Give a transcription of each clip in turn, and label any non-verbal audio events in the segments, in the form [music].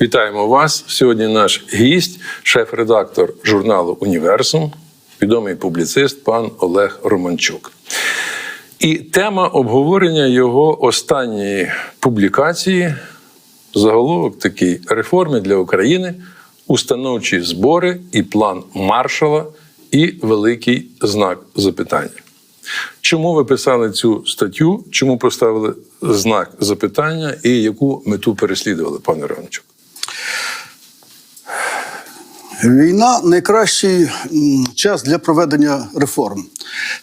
Вітаємо вас. Сьогодні наш гість, шеф-редактор журналу Універсум, відомий публіцист пан Олег Романчук. І тема обговорення його останньої публікації заголовок такий реформи для України, установчі збори і план маршала, і великий знак запитання. Чому ви писали цю статтю? Чому поставили знак запитання і яку мету переслідували, пане Романчук? Війна найкращий час для проведення реформ.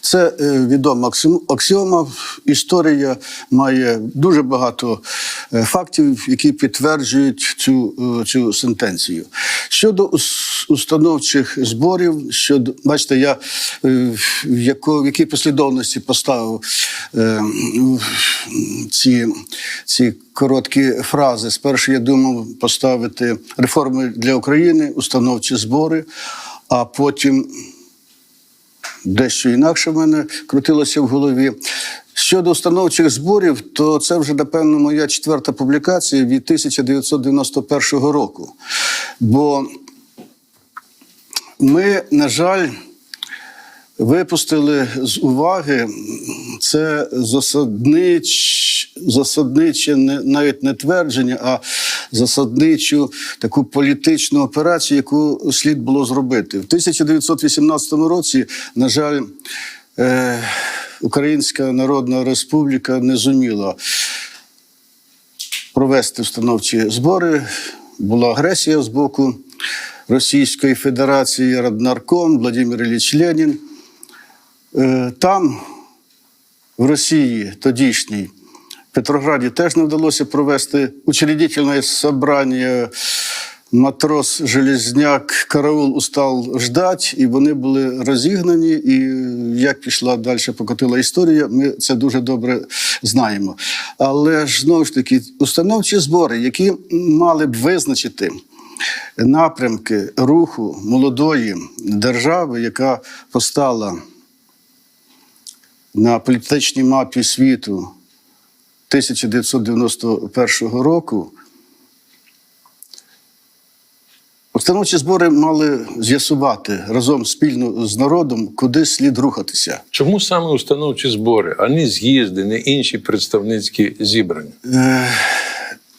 Це е, відома аксіома. Історія має дуже багато е, фактів, які підтверджують цю, е, цю сентенцію. Щодо установчих зборів, щодо бачите, я в якій послідовності поставив ці, ці короткі фрази. Спершу я думав поставити реформи для України, установчі збори, а потім дещо інакше в мене крутилося в голові. Щодо установчих зборів, то це вже, напевно, моя четверта публікація від 1991 року. Бо ми, на жаль, випустили з уваги це засаднич, засадниче навіть не твердження, а засадничу таку політичну операцію, яку слід було зробити. В 1918 році, на жаль, е, Українська Народна Республіка не зуміла провести установчі збори. Була агресія з боку Російської Федерації, Раднарком, Владимир Ілліч Ленін. Е, Там, в Росії, тодішній, в Петрограді теж не вдалося провести учредительне собрання. Матрос Железняк караул устал ждать, і вони були розігнані. І як пішла далі, покотила історія, ми це дуже добре знаємо. Але ж знову ж таки, установчі збори, які мали б визначити напрямки руху молодої держави, яка постала на політичній мапі світу 1991 року. Установчі збори мали з'ясувати разом спільно з народом, куди слід рухатися. Чому саме установчі збори, а не з'їзди, не інші представницькі зібрання? Е,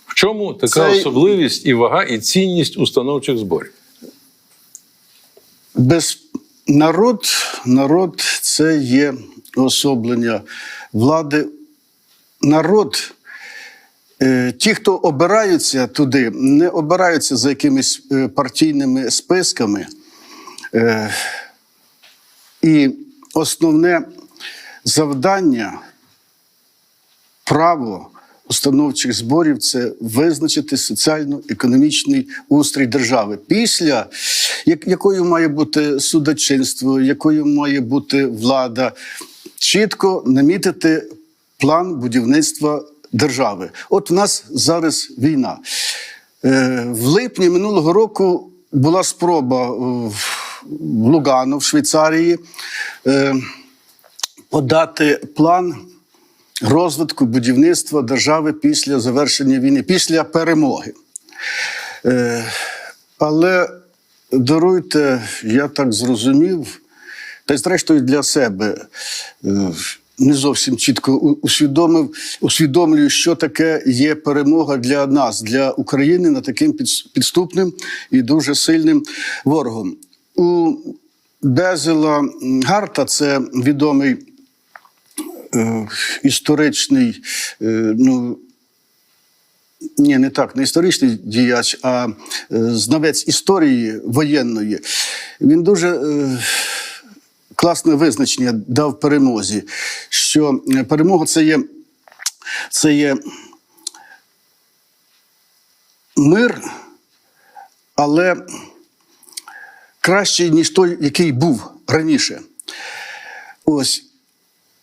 В чому така Це- особливість і вага, і цінність установчих зборів? Без народ, народ це є особлення влади. Народ, е, ті, хто обираються туди, не обираються за якимись е, партійними списками. Е, І основне завдання право установчих зборів це визначити соціально-економічний устрій держави. Після як- якою має бути судочинство, якою має бути влада, чітко намітити план будівництва держави. От в нас зараз війна. Е, В липні минулого року була спроба в в Лугану, в Швейцарії, е, подати план розвитку будівництва держави після завершення війни, після перемоги. Е, Але даруйте, я так зрозумів, та й зрештою для себе е, не зовсім чітко усвідомив, усвідомлюю, що таке є перемога для нас, для України над таким підступним і дуже сильним ворогом. У Безела Гарта, це відомий е, історичний, е, ну, ні, не так, не історичний діяч, а е, знавець історії воєнної. Він дуже е, класне визначення дав перемозі, що е, перемога це є, це є мир, але кращий, ніж той, який був раніше. Ось.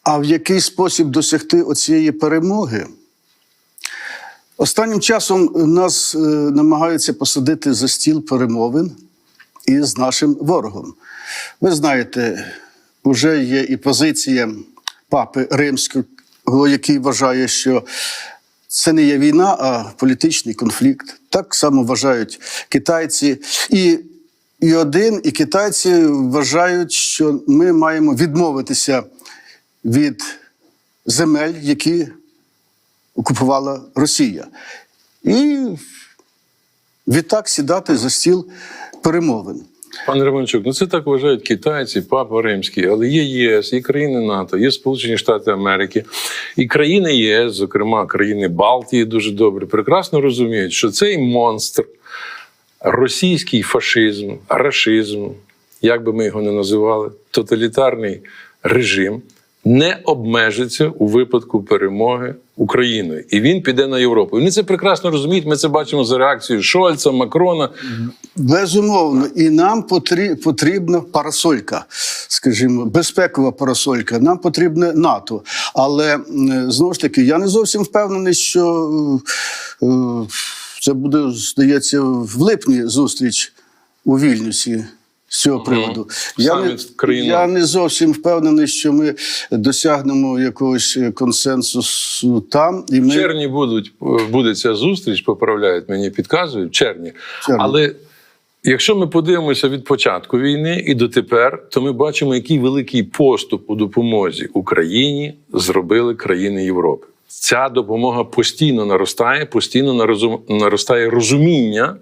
А в який спосіб досягти оцієї перемоги? Останнім часом нас е, намагаються посадити за стіл перемовин із нашим ворогом. Ви знаєте, вже є і позиція папи римського, який вважає, що це не є війна, а політичний конфлікт. Так само вважають китайці. І, і один, і китайці вважають, що ми маємо відмовитися від земель, які окупувала Росія. І відтак сідати за стіл перемовин. Пане Романчук, ну це так вважають китайці, Папа Римський, але є ЄС, є країни НАТО, є Сполучені Штати Америки, і країни ЄС, зокрема країни Балтії, дуже добре, прекрасно розуміють, що цей монстр, російський фашизм, рашизм, як би ми його не називали, тоталітарний режим. Не обмежиться у випадку перемоги Україною, і він піде на Європу. Вони це прекрасно розуміють. Ми це бачимо за реакцією Шольца, Макрона. Безумовно, і нам потрібна парасолька, скажімо, безпекова парасолька. Нам потрібне НАТО. Але знову ж таки, я не зовсім впевнений, що е, е, це буде, здається, в липні зустріч у Вільнюсі. З цього приводу я не, я не зовсім впевнений, що ми досягнемо якогось консенсусу там, і В червні будуть, буде ця зустріч, поправляють мені, підказують, в червні. червні. Але якщо ми подивимося від початку війни і дотепер, то ми бачимо, який великий поступ у допомозі Україні зробили країни Європи. Ця допомога постійно наростає, постійно наростає розуміння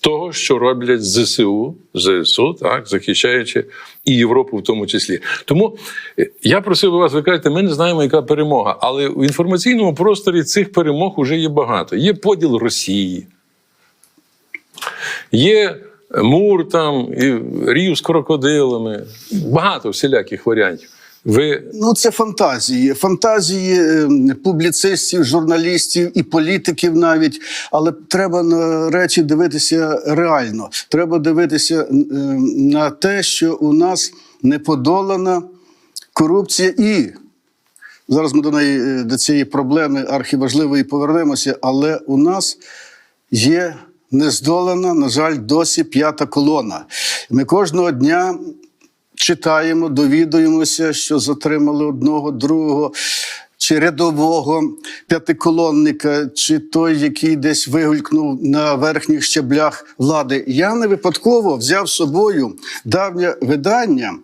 того, що роблять ЗСУ, ЗСУ, так, захищаючи і Європу в тому числі. Тому е, я просив би вас, ви кажете, ми не знаємо, яка перемога, але в інформаційному просторі цих перемог вже є багато. Є поділ Росії, є мур там, і рів з крокодилами, багато всіляких варіантів. Ви Ну, це фантазії. Фантазії е, публіцистів, журналістів і політиків навіть. Але треба на речі дивитися реально. Треба дивитися е, на те, що у нас не подолана корупція і. Зараз ми до неї е, до цієї проблеми архіважливої повернемося, але у нас є нездолана, на жаль, досі п'ята колона. Ми кожного дня читаємо, довідуємося, що затримали одного, другого. Чи рядового п'ятиколонника, чи той, який десь вигулькнув на верхніх щеблях влади. Я не випадково взяв з собою давнє видання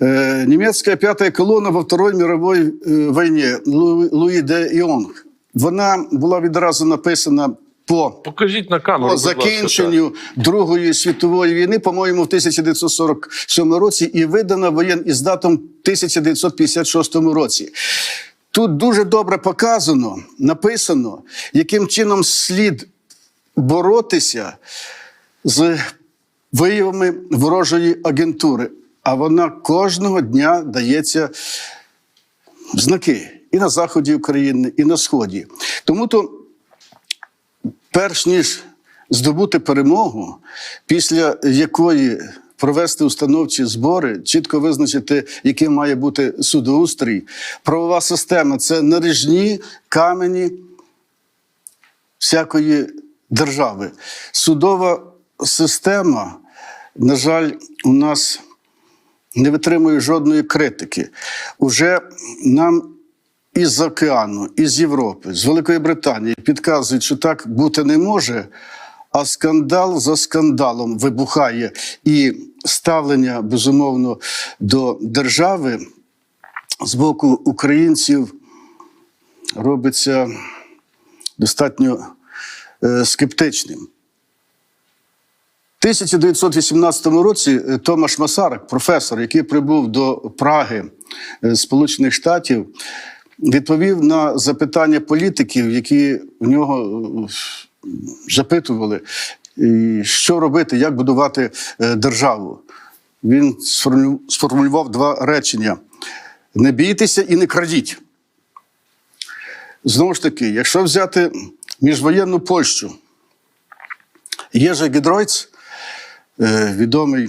э, «Немецкая пятая колонна во Второй мировой э, войне» Лу- Луї де Іонг. Вона була відразу написана по покажіть на камеру. по будь ласка, закінченню Другої світової війни, по-моєму, в 1947 році, і видана воєн із датом 1956 році. Тут дуже добре показано, написано, яким чином слід боротися з виявами ворожої агентури. А вона кожного дня дається знаки і на заході України, і на сході. Тому то перш ніж здобути перемогу, після якої провести установчі збори, чітко визначити, яким має бути судоустрій, правова система це наріжні камені всякої держави. Судова система, на жаль, у нас не витримує жодної критики. Уже нам із океану, із Європи, з Великої Британії підказують, що так бути не може. А скандал за скандалом вибухає, і ставлення безумовно до держави з боку українців робиться достатньо е, скептичним. В 1918 році е, Томаш Масарик, професор, який прибув до Праги е, Сполучених Штатів, відповів на запитання політиків, які в нього е, запитували, що робити, як будувати е, державу. Він сформулював два речення: не бійтеся і не крадіть. Знову ж таки, якщо взяти міжвоєнну Польщу, Єжи Гідройц, е, відомий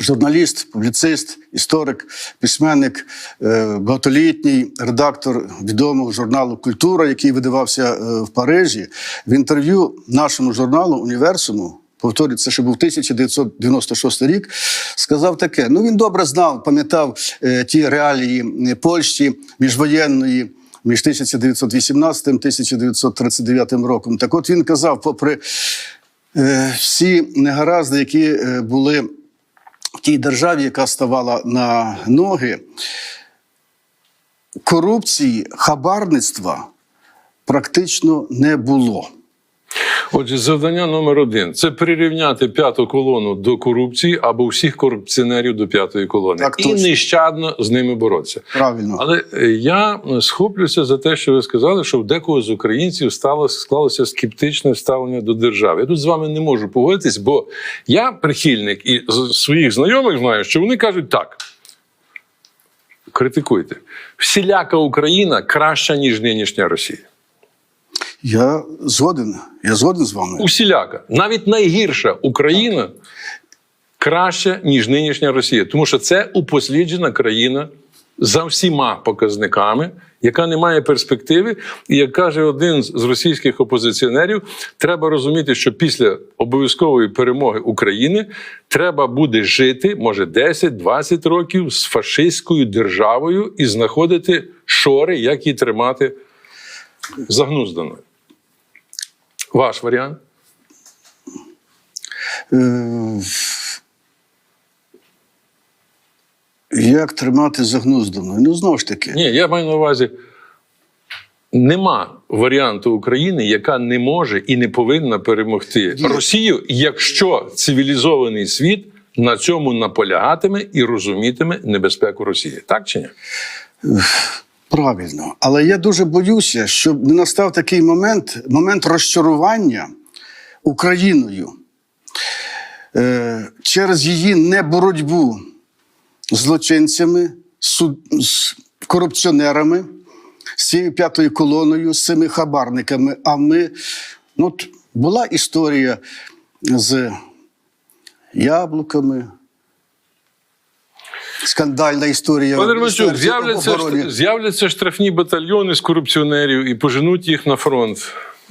журналіст, публіцист, історик, письменник, е, багатолітній редактор відомого журналу Культура, який видавався е, в Парижі, в інтерв'ю нашому журналу Універсуму. Повторюю, це ще був 1996 рік. Сказав таке: ну він добре знав, пам'ятав е, ті реалії Польщі міжвоєнної. між 1918 1939 роком. Так от він казав, попри е, всі негаразди, які були в тій державі, яка ставала на ноги, корупції, хабарництва практично не було. Отже, завдання номер один це прирівняти п'яту колону до корупції або всіх корупціонерів до п'ятої колони Так і точно. нещадно з ними боротися. Правильно. Але е, я схоплюся за те, що ви сказали, що в декого з українців стало склалося скептичне ставлення до держави. Я тут з вами не можу погодитись, бо я прихильник і з своїх знайомих знаю, що вони кажуть так. Критикуйте. Всіляка Україна краща, ніж нинішня Росія. Я згоден. Я згоден з вами. Усіляка. Навіть найгірша Україна краща, ніж нинішня Росія. Тому що це упосліджена країна за всіма показниками, яка не має перспективи. І як каже один з російських опозиціонерів, треба розуміти, що після обов'язкової перемоги України треба буде жити, може 10-20 років з фашистською державою і знаходити шори, як її тримати загнузданою. Ваш варіант? Е, Як тримати загнуздано? Ну, знову ж таки, Ні, я маю на увазі. Нема варіанту України, яка не може і не повинна перемогти Є. Росію, якщо цивілізований світ на цьому наполягатиме і розумітиме небезпеку Росії. Так чи ні? Правильно. Але я дуже боюся, щоб не настав такий момент, момент розчарування Україною е, через її неборотьбу з злочинцями, суд, з корупціонерами, з цією п'ятою колоною, з цими хабарниками. А ми, ну, от була історія з яблуками. Скандальна історія. Пане Романчук, з'являться, з'являться штрафні батальйони з корупціонерів і поженуть їх на фронт.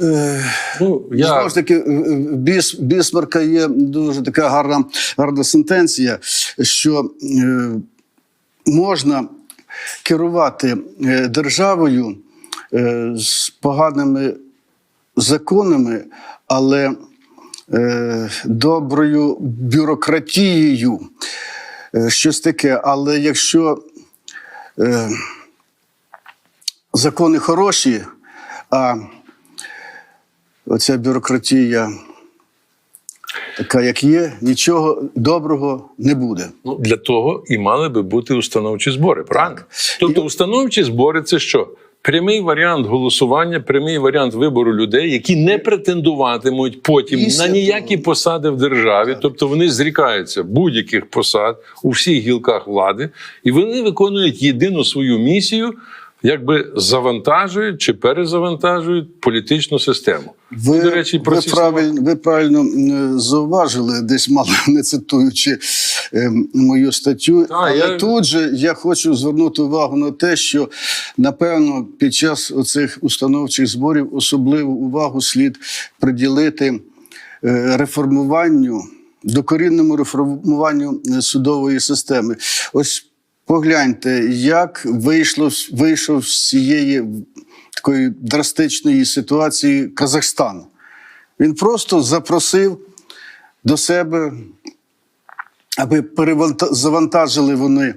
Е, Ну, я... Знову ж таки, Біс, Бісмарка є дуже така гарна, гарна сентенція, що е, можна керувати е, державою е, з поганими законами, але е, доброю бюрократією. Е, щось таке. Але якщо е, закони хороші, а оця бюрократія, така як є, нічого доброго не буде. Ну, для того і мали би бути установчі збори, правильно? Тобто, І- установчі збори це що? Прямий варіант голосування, прямий варіант вибору людей, які не претендуватимуть потім Після на ніякі того. посади в державі, тобто вони зрікаються будь-яких посад у всіх гілках влади, і вони виконують єдину свою місію, якби завантажують чи перезавантажують політичну систему. Ви, До речі, про ви, ці ви правильно м, зауважили, десь мало [laughs] не цитуючи е, мою статтю. Та, Але я- тут же я хочу звернути увагу на те, що напевно під час оцих установчих зборів особливу увагу слід приділити е, реформуванню, докорінному реформуванню е, судової системи. Ось погляньте, як вийшло вийшов з цієї такої драстичної ситуації Казахстан. Він просто запросив до себе, аби переванта- завантажили вони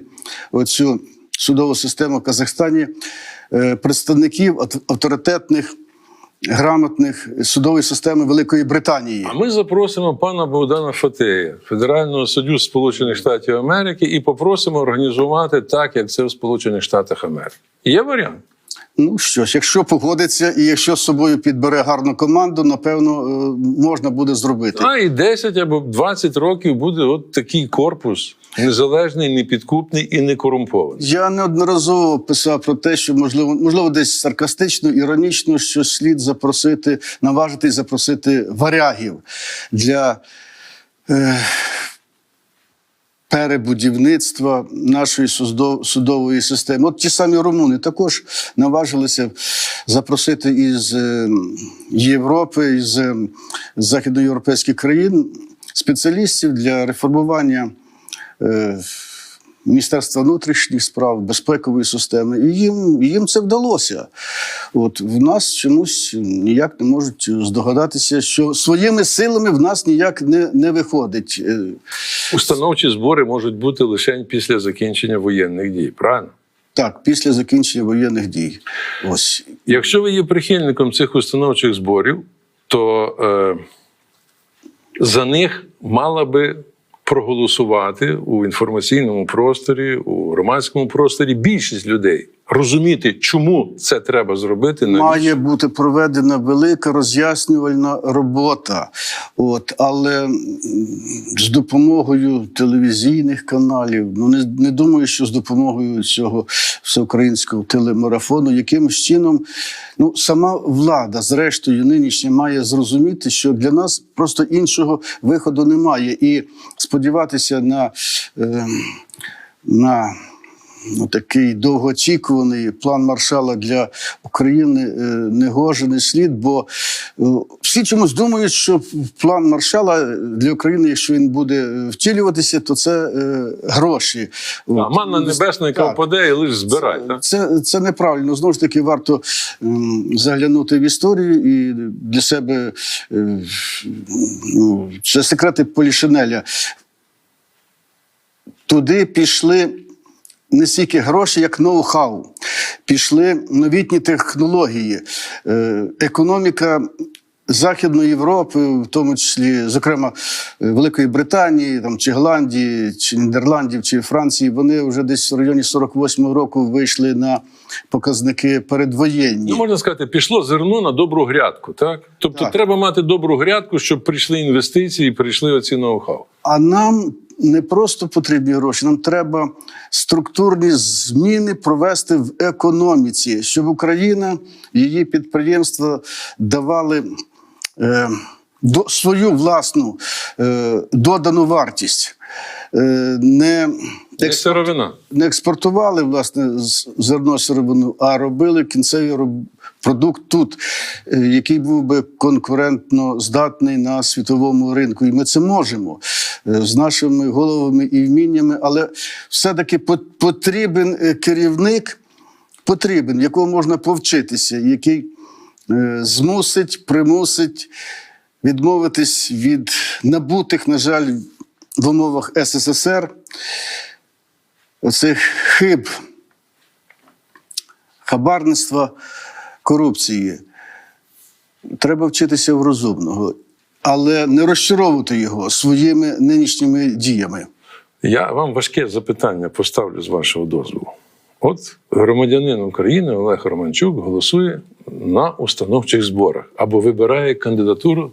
оцю судову систему в Казахстані е, представників авторитетних, грамотних судової системи Великої Британії. А ми запросимо пана Богдана Фатея, федерального суддю Сполучених Штатів Америки, і попросимо організувати так, як це в Сполучених Штатах Америки. Є варіант. Ну що ж, якщо погодиться і якщо з собою підбере гарну команду, напевно, е, можна буде зробити. А і 10 або 20 років буде от такий корпус, незалежний, непідкупний і не корумпований. Я неодноразово писав про те, що можливо, можливо, десь саркастично, іронічно, що слід запросити, наважитись запросити варягів для е, перебудівництва нашої судов- судової системи. От ті самі румуни також наважилися запросити із е, Європи, із е, західноєвропейських країн спеціалістів для реформування. Міністерства внутрішніх справ, безпекової системи, і їм, їм це вдалося. От в нас чомусь ніяк не можуть здогадатися, що своїми силами в нас ніяк не, не виходить. Е, Установчі збори можуть бути лише після закінчення воєнних дій, правильно? Так, після закінчення воєнних дій. Ось Якщо ви є прихильником цих установчих зборів, то е, за них мала би проголосувати у інформаційному просторі, у громадському просторі більшість людей. Розуміти, чому це треба зробити, навіщо. має бути проведена велика роз'яснювальна робота. От, але з допомогою телевізійних каналів, ну не, не думаю, що з допомогою цього всеукраїнського телемарафону, якимось чином, ну сама влада, зрештою, нинішня має зрозуміти, що для нас просто іншого виходу немає. І сподіватися на. Е, на такий довгоочікуваний план маршала для України е, не слід, бо е, всі чомусь думають, що план маршала для України, якщо він буде втілюватися, то це е, гроші. А манна небесна, яка впаде, і лише збирай. так? Це, це неправильно. Знову ж таки, варто заглянути в історію і для себе ну, це секрети Полішинеля. Туди пішли не стільки гроші, як ноу-хау. Пішли новітні технології, е, економіка. Західної Європи, в тому числі, зокрема, е, Великої Британії, там, чи Голландії, чи Нідерландів, чи Франції, вони вже десь в районі 48-го року вийшли на показники передвоєнні. Ну, можна сказати, пішло зерно на добру грядку. Так? Тобто Так. треба мати добру грядку, щоб прийшли інвестиції прийшли оці ноу-хау. А нам не просто потрібні гроші, нам треба структурні зміни провести в економіці, щоб Україна, її підприємства давали е, до, свою власну е, додану вартість. Е, не Це не експортували власне зерно сировину, а робили кінцевий роб- продукт тут, е, який був би конкурентно здатний на світовому ринку. І ми це можемо е, з нашими головами і вміннями, але все-таки потрібен е, керівник, потрібен, якого можна повчитися, який змусить, примусить відмовитись від набутих, на жаль, в умовах СССР оцих хиб, хабарництва, корупції. Треба вчитися в розумного, але не розчаровувати його своїми нинішніми діями. Я вам важке запитання поставлю з вашого дозволу. От громадянин України Олег Романчук голосує на установчих зборах або вибирає кандидатуру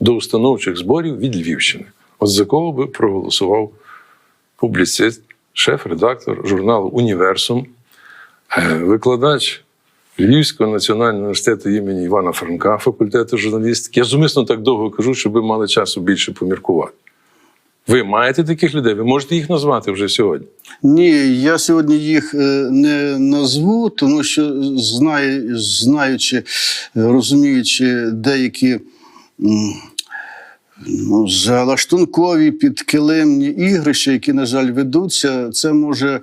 до установчих зборів від Львівщини. От за кого би проголосував публіцист, шеф-редактор журналу Універсум, е, викладач Львівського національного університету імені Івана Франка, факультету журналістики. Я зумисно так довго кажу, щоб ви мали часу більше поміркувати. Ви маєте таких людей, ви можете їх назвати вже сьогодні. Ні, я сьогодні їх е, не назву, тому що знаю, знаючи, розуміючи деякі ну, залаштункові підкилимні ігрища, які, на жаль, ведуться, це може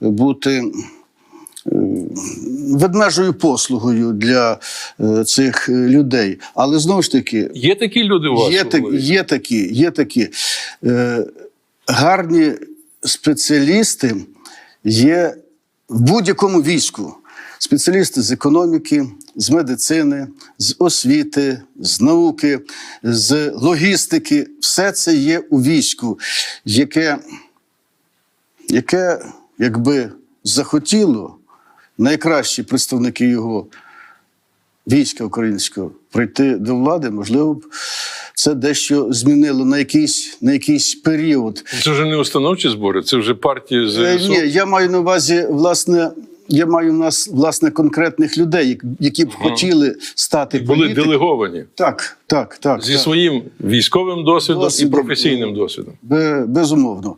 бути. Ведмежою послугою для е, цих е, людей. Але знову ж таки, Є такі люди у вас? Є, так, є такі, є такі. Е, гарні спеціалісти є в будь-якому війську. Спеціалісти з економіки, з медицини, з освіти, з науки, з логістики. Все це є у війську, яке, яке якби захотіло найкращі представники його війська українського прийти до влади, можливо б це дещо змінило на якийсь, на якийсь період. Це вже не установчі збори, це вже партії Е, ЗСУ. Ні, я маю на увазі, власне. Я маю в нас власне конкретних людей, які б хотіли стати І були політиками. делеговані Так, так, так. зі так. своїм військовим досвідом і професійним досвідом. Безумовно.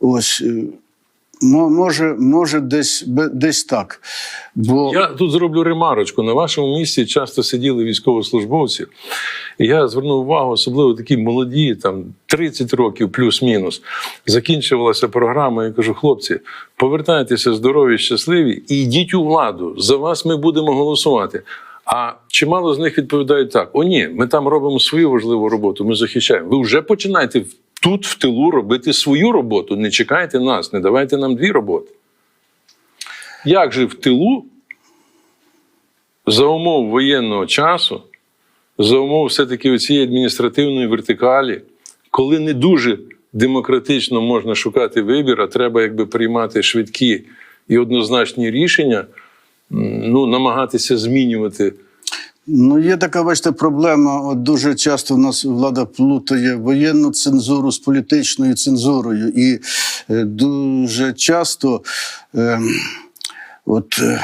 Ось. Може, може десь, десь так. Бо Я тут зроблю ремарочку. На вашому місці часто сиділи військовослужбовці. І я звернув увагу, особливо такі молоді, там 30 років плюс-мінус. Закінчувалася програма. Я кажу, хлопці, повертайтеся здорові, щасливі і йдіть у владу. За вас ми будемо голосувати. А чимало з них відповідають так: о, ні, ми там робимо свою важливу роботу, ми захищаємо. Ви вже починаєте тут, в тилу, робити свою роботу. Не чекайте нас, не давайте нам дві роботи. Як же в тилу за умов воєнного часу, за умов все-таки цієї адміністративної вертикалі, коли не дуже демократично можна шукати вибір, а треба якби приймати швидкі і однозначні рішення, ну, намагатися змінювати. Ну, є така, бачите, проблема. От дуже часто в нас влада плутає воєнну цензуру з політичною цензурою. І е, дуже часто е, от, е,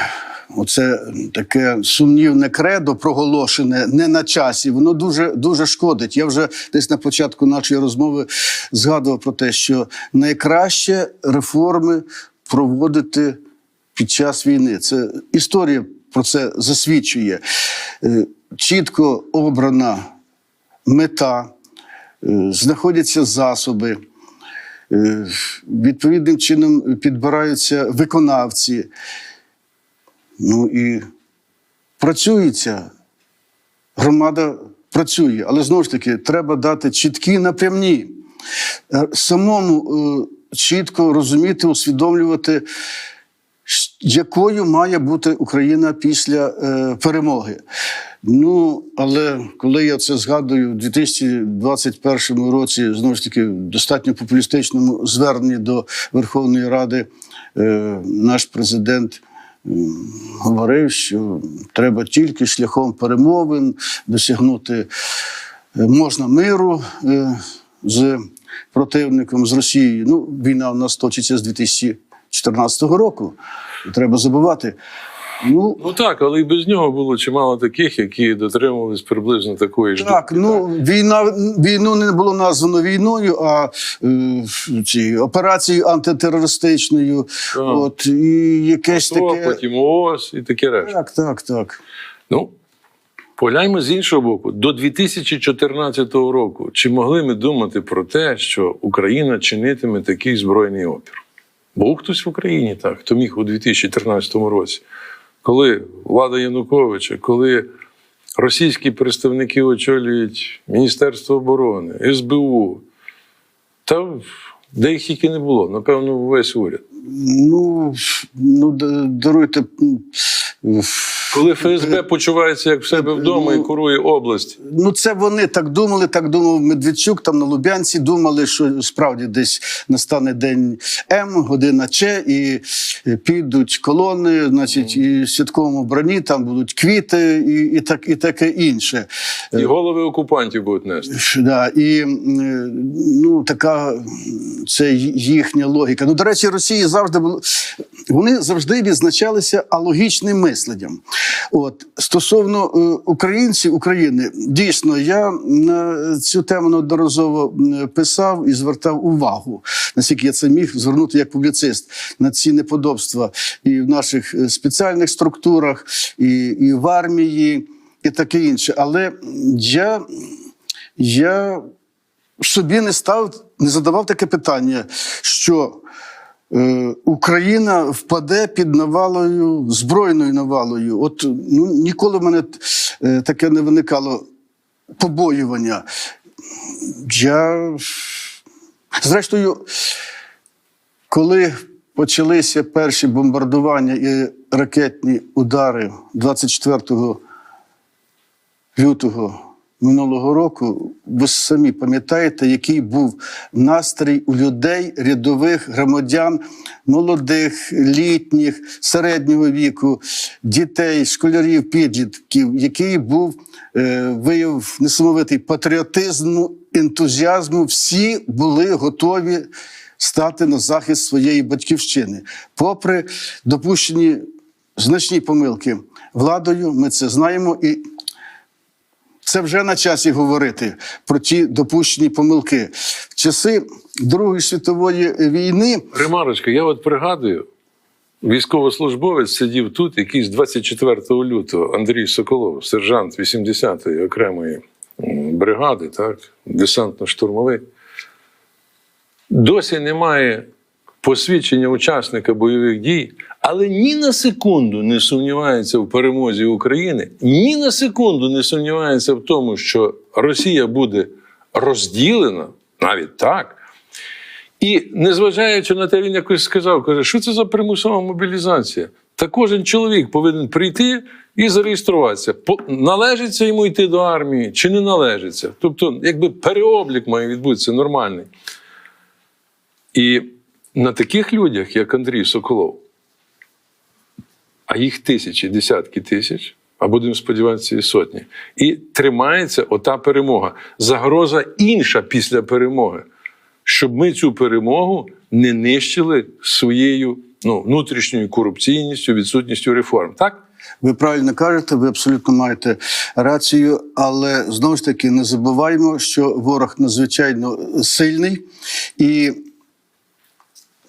оце таке сумнівне кредо проголошене не на часі, воно дуже, дуже шкодить. Я вже десь на початку нашої розмови згадував про те, що найкраще реформи проводити під час війни. Це історія про це засвідчує. Е, Чітко обрана мета, е, знаходяться засоби, е, відповідним чином підбираються виконавці. Ну і працюється. Громада працює, але знову ж таки треба дати чіткі напрямні. Самому чітко розуміти, усвідомлювати, якою має бути Україна після е, перемоги. Ну, але коли я це згадую в 2021 році, знову ж таки, в достатньо популістичному зверненні до Верховної Ради, е, наш президент говорив, що треба тільки шляхом перемовин досягнути е, можна миру е, з противником, з Росією. Ну, війна у нас точиться з 2014 року. Не Треба забувати. Ну, Ну так, але і без нього було чимало таких, які дотримувались приблизно такої ж Так, ну війна війну не було названо війною, а е, ці операцією антитерористичною. Так. От і якесь То, таке. потім ООС і таке решта. Так, так, так. Ну, погляньмо з іншого боку. До 2014 року чи могли ми думати про те, що Україна чинитиме такий збройний опір? Був хтось в Україні так, хто міг у 2013 році, коли влада Януковича, коли російські представники очолюють Міністерство оборони, СБУ, та де їх тільки не було, напевно, весь уряд. Ну, ну даруйте. Коли ФСБ почувається як в себе вдома і курує область, Ну, це вони так думали, так думав Медведчук там на Лубянці. Думали, що справді десь настане день М, година Ч, і е, підуть колони, значить, і в святковому броні там будуть квіти, і, і, так, і таке інше. і голови окупантів будуть нести. Да, і е, ну, така це їхня логіка. Ну, до речі, Росії завжди було. Вони завжди відзначалися алогічним мисленням. От стосовно е, українців України, дійсно, я на цю тему неодноразово писав і звертав увагу, наскільки я це міг звернути як публіцист на ці неподобства і в наших е, спеціальних структурах, і, і в армії, і таке інше. Але я я собі не став, не задавав таке питання, що е, Україна впаде під навалою, збройною навалою. От ну, ніколи в мене е, таке не виникало побоювання. Я, зрештою, коли почалися перші бомбардування і ракетні удари 24 лютого минулого року, ви самі пам'ятаєте, який був настрій у людей, рядових громадян, молодих, літніх, середнього віку, дітей, школярів, підлітків, який був е, вияв несамовитий патріотизму, ентузіазму. Всі були готові стати на захист своєї батьківщини, попри допущені значні помилки владою. Ми це знаємо і. Це вже на часі говорити про ті допущені помилки. В часи Другої світової війни Ремарочка, я от пригадую, військовослужбовець сидів тут, якийсь 24 лютого Андрій Соколов, сержант 80-ї окремої бригади, так, десантно-штурмовий. Досі немає посвідчення учасника бойових дій, але ні на секунду не сумнівається в перемозі України, ні на секунду не сумнівається в тому, що Росія буде розділена, навіть так. І незважаючи на те, він якось сказав, каже, що це за примусова мобілізація? Та кожен чоловік повинен прийти і зареєструватися. Належиться йому йти до армії чи не належиться? Тобто, якби переоблік має відбутися нормальний. І на таких людях, як Андрій Соколов, а їх тисячі, десятки тисяч, а будемо сподіватися, і сотні. І тримається ота перемога. Загроза інша після перемоги, щоб ми цю перемогу не нищили своєю ну, внутрішньою корупційністю, відсутністю реформ. Так? Ви правильно кажете, ви абсолютно маєте рацію, але знову ж таки не забуваємо, що ворог надзвичайно сильний і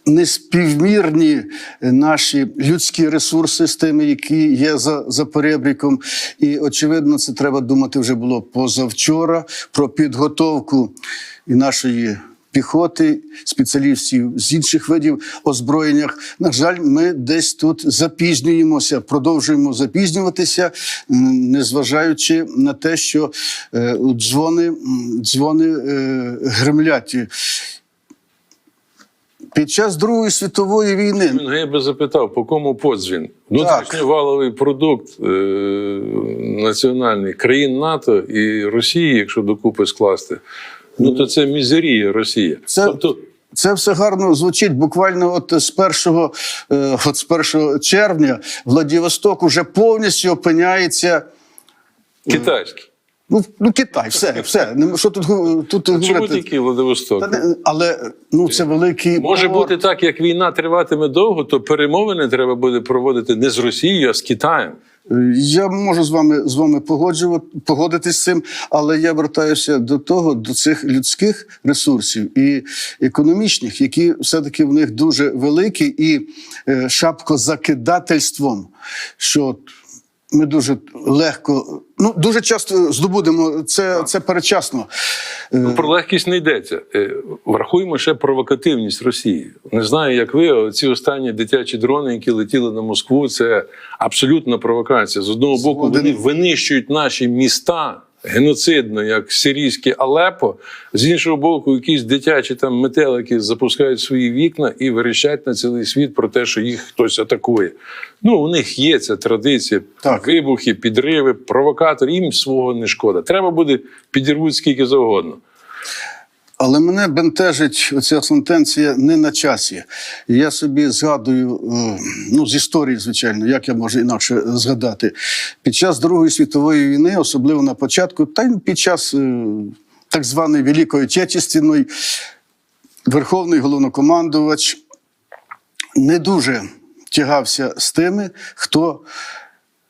неспівмірні наші людські ресурси з тими, які є за, за перебріком. І очевидно, це треба думати вже було позавчора про підготовку і нашої. Піхоти, спеціалістів з інших видів озброєннях. На жаль, ми десь тут запізнюємося, продовжуємо запізнюватися, незважаючи на те, що е, дзвони, дзвони е, гремлять. Під час Другої світової війни я би запитав, по кому подзвін? Внутрішньоваловий продукт е- національний країн НАТО і Росії, якщо докупи скласти, ну то це мізерія Росія. Це- Тобто, Це все гарно звучить. Буквально от з 1, е, от з 1 червня Владивосток уже повністю опиняється. китайський. Ну, ну Китай, все, все. Що тут, тут Чому тільки Владивосток? Та Але ну це великий Може порт. бути так, як війна триватиме довго, то перемовини треба буде проводити не з Росією, а з Китаєм. Я можу з вами з вами погоджувати погодитись з цим, але я вертаюся до того, до цих людських ресурсів і економічних, які все-таки в них дуже великі, і е, шапкозакидательством, що ми дуже легко, ну дуже часто здобудемо це, це передчасно. Е, Ну, Про легкість не йдеться. Е, Врахуємо ще провокативність Росії. Не знаю, як ви, але ці останні дитячі дрони, які летіли на Москву, це абсолютна провокація. З одного боку, вони винищують наші міста геноцидно, як сирійське Алепо. З іншого боку, якісь дитячі там метелики запускають свої вікна і верещать на цілий світ про те, що їх хтось атакує. Ну, у них є ця традиція. Так. Вибухи, підриви, провокатор, їм свого не шкода. Треба буде підірвуть скільки завгодно. Але мене бентежить оця сентенція не на часі. Я собі згадую, е, ну з історії, звичайно, як я можу інакше згадати. Під час Другої світової війни, особливо на початку, та й під час е, так званої Великої Отечественної, Верховний головнокомандувач не дуже тягався з тими, хто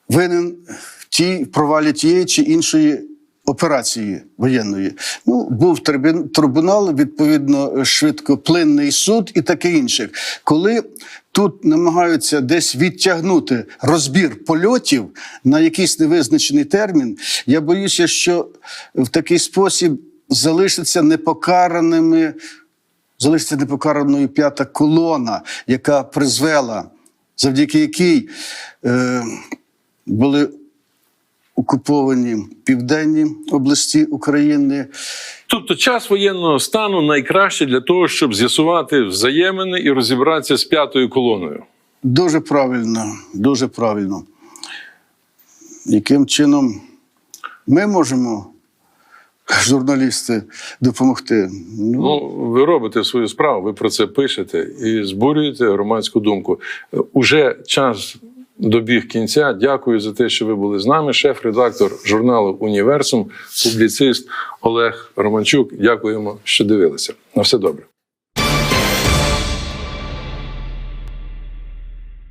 винен в тій провалі тієї чи іншої операції воєнної. Ну, був трибунал, відповідно, швидкоплинний суд і таке інше. Коли тут намагаються десь відтягнути розбір польотів на якийсь невизначений термін, я боюся, що в такий спосіб залишаться непокараними. Залишиться непокараною п'ята колона, яка призвела, завдяки якій е, були окуповані південні області України. Тобто час воєнного стану найкраще для того, щоб з'ясувати взаємини і розібратися з п'ятою колоною. Дуже правильно, дуже правильно. Яким чином ми можемо, журналісти, допомогти? Ну, Ну, ви робите свою справу, ви про це пишете і збурюєте громадську думку. Е, Уже час добіг кінця. Дякую за те, що ви були з нами. Шеф-редактор журналу Універсум, публіцист Олег Романчук. Дякуємо, що дивилися. На все добре.